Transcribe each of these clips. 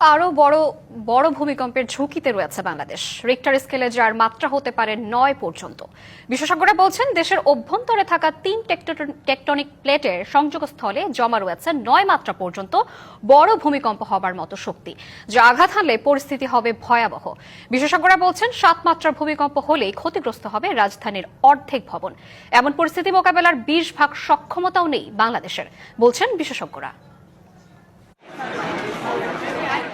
আরও বড় বড় ভূমিকম্পের ঝুঁকিতে রয়েছে বাংলাদেশ। রিক্টার স্কেলে যার মাত্রা হতে পারে নয় পর্যন্ত। বিশেষজ্ঞরা বলছেন, দেশের অভ্যন্তরে থাকা তিন টেকটো- টেকটনিক প্লেটের সংযোগস্থলে জমা রয়েছে নয় মাত্রা পর্যন্ত বড় ভূমিকম্প হবার মতো শক্তি, যা আঘাত হানলে পরিস্থিতি হবে ভয়াবহ। বিশেষজ্ঞরা বলছেন, সাত মাত্রার ভূমিকম্প হলেই ক্ষতিগ্রস্ত হবে রাজধানীর অর্ধেক ভবন। এমন পরিস্থিতি মোকাবেলার বিশ ভাগ সক্ষমতাও নেই বাংলাদেশের, বলছেন বিশেষজ্ঞরা।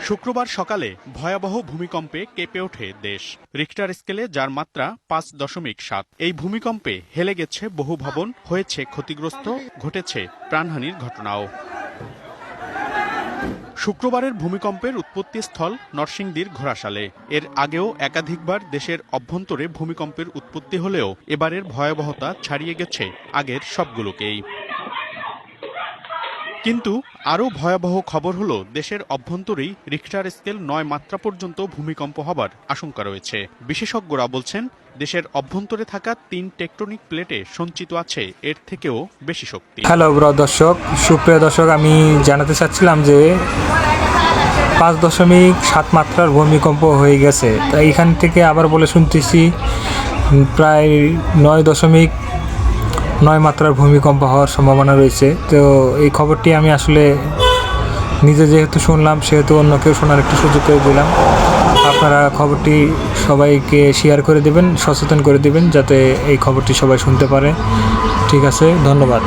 শুক্রবার সকালে ভয়াবহ ভূমিকম্পে কেঁপে ওঠে দেশ। রিক্টার স্কেলে যার মাত্রা পাঁচ দশমিক সাত। এই ভূমিকম্পে হেলে গেছে বহু ভবন, হয়েছে ক্ষতিগ্রস্ত, ঘটেছে প্রাণহানির ঘটনাও। শুক্রবারের ভূমিকম্পের উৎপত্তি স্থল নরসিংদীর ঘোড়াশালে। এর আগেও একাধিকবার দেশের অভ্যন্তরে ভূমিকম্পের উৎপত্তি হলেও এবারের ভয়াবহতা ছাড়িয়ে গেছে আগের সবগুলোকেই। কিন্তু আরও ভয়াবহ খবর হলো, দেশের অভ্যন্তরেই রিক্টার স্কেল নয় মাত্রা পর্যন্ত ভূমিকম্প হবার আশঙ্কা রয়েছে। বিশেষজ্ঞরা বলছেন, দেশের অভ্যন্তরে থাকা তিন টেকটনিক প্লেটে সঞ্চিত আছে, এর থেকেও বেশি শক্তি। হ্যালো দর্শক, সুপ্রিয় দর্শক, আমি জানাতে চাচ্ছিলাম যে পাঁচ দশমিক সাত মাত্রার ভূমিকম্প হয়ে গেছে। তাই এখান থেকে আবার বলে শুনতেছি প্রায় নয় দশমিক নয় মাত্রার ভূমিকম্প হওয়ার সম্ভাবনা রয়েছে। তো এই খবরটি আমি আসলে নিজে যেহেতু শুনলাম, সেহেতু অন্য কেউ শোনার একটু সুযোগ করে দিলাম। আপনারা খবরটি সবাইকে শেয়ার করে দেবেন, সচেতন করে দেবেন, যাতে এই খবরটি সবাই শুনতে পারে। ঠিক আছে, ধন্যবাদ।